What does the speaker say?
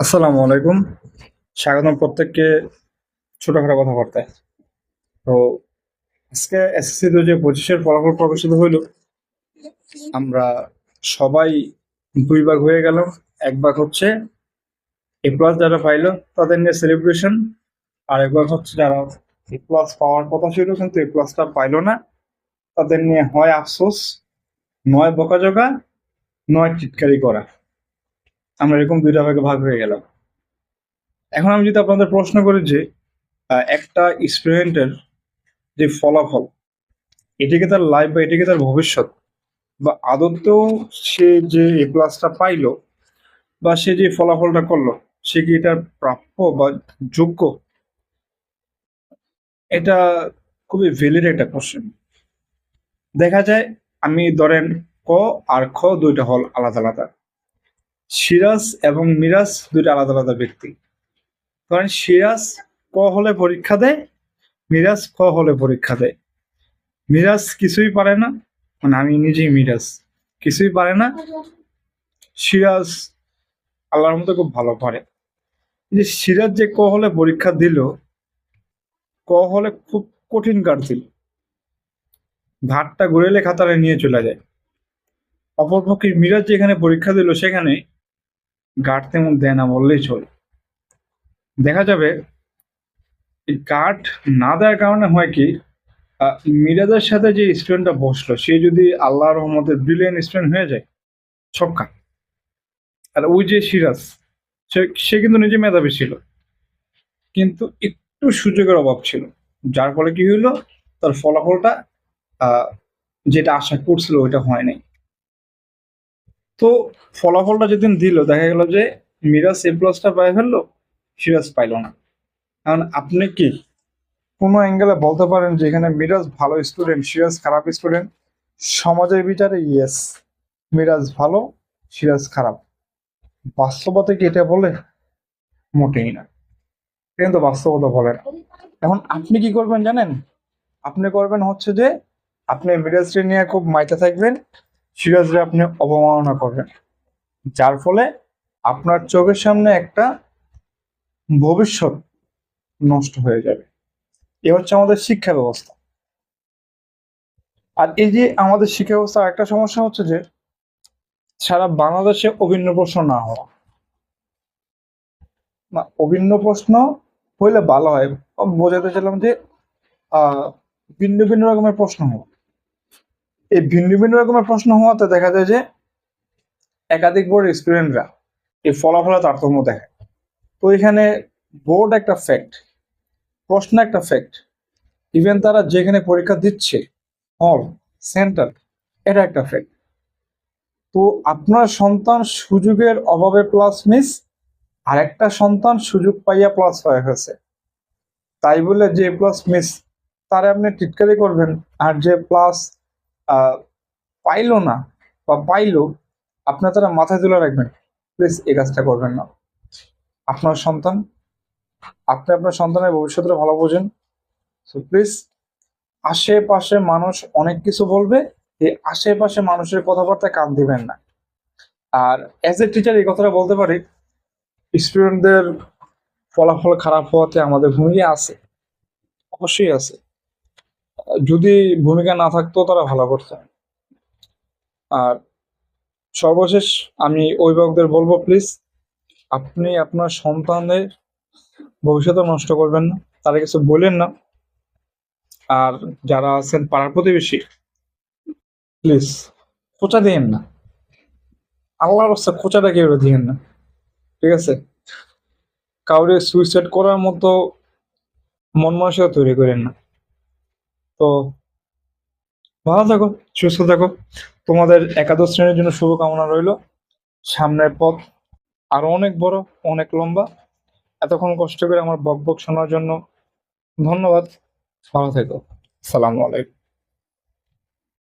আসসালামু আলাইকুম। স্বাগতম প্রত্যেককে ছোটখাটো কথাবার্তায়। তো আজকে এসএসসি দু হাজার পঁচিশের ফলাফল প্রকাশিত হইল, আমরা সবাই দুই ভাগ হয়ে গেলাম এক ভাগ হচ্ছে এ প্লাস যারা পাইলো, তাদের নিয়ে সেলিব্রেশন আর এক ভাগ হচ্ছে যারা এ প্লাস পাওয়ার কথা ছিল, কিন্তু এ প্লাসটা পাইলো না। তাদের নিয়ে হয় আফসোস, নয় বকাঝকা, নয় চিৎকারি করা। আমরা এরকম দুইটা ভাগে ভাগ হয়ে গেলাম। এখন আমি যদি আপনাদের প্রশ্ন করি যে একটা স্টুডেন্টের যে ফলাফল এটিকে তার লাইফ বা এটিকে তার ভবিষ্যৎ? বা আদতেও সে যে এ প্লাসটা পাইলো, বা সে যে ফলাফলটা করল, সে কি এটার প্রাপ্য বা যোগ্য? এটা খুবই ভ্যালিড একটা কোশ্চেন দেখা যায় আমি ধরেন ক আর খ দুইটা হল আলাদা আলাদা। সিরাজ এবং মিরাজ দুইটা আলাদা আলাদা ব্যক্তি। কারণ সিরাজ ক হলে পরীক্ষা দেয়, মিরাজ ক হলে পরীক্ষা দেয়। মিরাজ কিছুই পারে না মানে আমি নিজেই মিরাজ। কিছুই পারে না, সিরাজ আল্লাহর মতো খুব ভালো পারে। যে সিরাজ যে ক হলে পরীক্ষা দিল, ক হলে খুব কঠিন কাট দিল। ঘাটটা ঘুরেলে খাতারে নিয়ে চলে যায়। অপরপক্ষে মিরাজ যেখানে পরীক্ষা দিল, সেখানে গার্ড তেমন দেয় না বললেই চলে। দেখা যাবে গার্ড না দেওয়ার কারণে হয় কি মিরাজের সাথে যে স্টুডেন্টটা বসল, সে যদি আল্লাহর রহমতে ব্রিলিয়ান স্টুডেন্ট হয়ে যায়, ছক্কা। আর ওই যে সিরাজ, সে সে কিন্তু নিজে মেধাবী ছিল। কিন্তু একটু সুযোগের অভাব ছিল। যার ফলে কি হইল, তার ফলাফলটা যেটা আশা করছিল ওইটা হয় নাই। তো ফলাফলটা যেদিন দিল, দেখা গেল যে মিরাজ এ প্লাসটা পাই ফেলল, সিরাজ পাইলো না। কারণ আপনি কি কোনো অ্যাঙ্গেলে বলতে পারেন যে এখানে মিরাজ ভালো স্টুডেন্ট সিরাজ খারাপ স্টুডেন্ট সমাজের বিচারে ইয়েস মিরাজ ভালো, সিরাজ খারাপ। বাস্তবতা কি এটা বলে? মোটেই না। কিন্তু বাস্তবতা বলে না। এখন আপনি কি করবেন জানেন? আপনি করবেন হচ্ছে যে, আপনি মিরাজকে নিয়ে খুব মাইতে থাকবেন সিরাজরে আপনি অবমাননা করবেন। যার ফলে আপনার চোখের সামনে একটা ভবিষ্যৎ নষ্ট হয়ে যাবে। এ হচ্ছে আমাদের শিক্ষা ব্যবস্থা। আর এই যে আমাদের শিক্ষা ব্যবস্থার একটা সমস্যা হচ্ছে যে, সারা বাংলাদেশে অভিন্ন প্রশ্ন না হওয়া। না, অভিন্ন প্রশ্ন হইলে ভালো হয়। বোঝাতে চাইলাম যে, আহ, ভিন্ন ভিন্ন রকমের প্রশ্ন হওয়া এই ভিন্ন ভিন্ন রকমের প্রশ্ন হওয়াতে দেখা যায় যে একাধিক বোর্ডের স্টুডেন্টরা এই ফলাফলে তারতম্য দেখে তো এখানে বোর্ড একটা ফ্যাক্ট প্রশ্ন একটা ফ্যাক্ট ইভেন তারা যেখানে পরীক্ষা দিচ্ছে হল সেন্টার এটা একটা ফ্যাক্ট তো আপনার সন্তান সুযোগের অভাবে প্লাস মিস আর একটা সন্তান সুযোগ পাইয়া প্লাস হয়ে গেছে। তাই বলে যে প্লাস মিস তারে আপনি টিটকারি করবেন, আর যে প্লাস পাইলো না বা পাইলো আপনার তারা মাথায় তুলে রাখবেন, প্লিজ এই কাজটা করবেন না। আপনার সন্তান, আপনি আপনার সন্তানের ভবিষ্যৎটা ভালো বোঝেন। সো প্লিজ আশেপাশে মানুষ অনেক কিছু বলবে, এই আশেপাশে মানুষের কথাবার্তা কান দিবেন না। আর অ্যাজ এ টিচার এই কথাটা বলতে পারি স্টুডেন্টদের ফলাফল খারাপ হওয়াতে আমাদের ভূমিকা আছে, অবশ্যই আছে। যদি ভূমিকা না থাকতো তারা ভালো করতো আর সর্বশেষ আমি অভিভাবকদের বলব প্লিজ আপনি আপনার সন্তানদের ভবিষ্যৎ নষ্ট করবেন না তারা কিছু বলেন না। আর যারা আছেন পাড়ার প্রতিবেশী প্লিজ খোঁচা দিয়েন না। আল্লাহর রাস্তা খোঁচাটা কেউ দিয়েন না? ঠিক আছে? কাউরে সুইসাইড করার মতো মন মানসিকতা তৈরি করেন না। তো ভালো থাকো, সুস্থ থাকো। তোমাদের একাদশ শ্রেণির জন্য শুভকামনা রইল। সামনের পথ আরও অনেক বড়, অনেক লম্বা। এতক্ষণ কষ্ট করে আমার বক বক শোনার জন্য ধন্যবাদ। ভালো থেকো। সালামু আলাইকুম।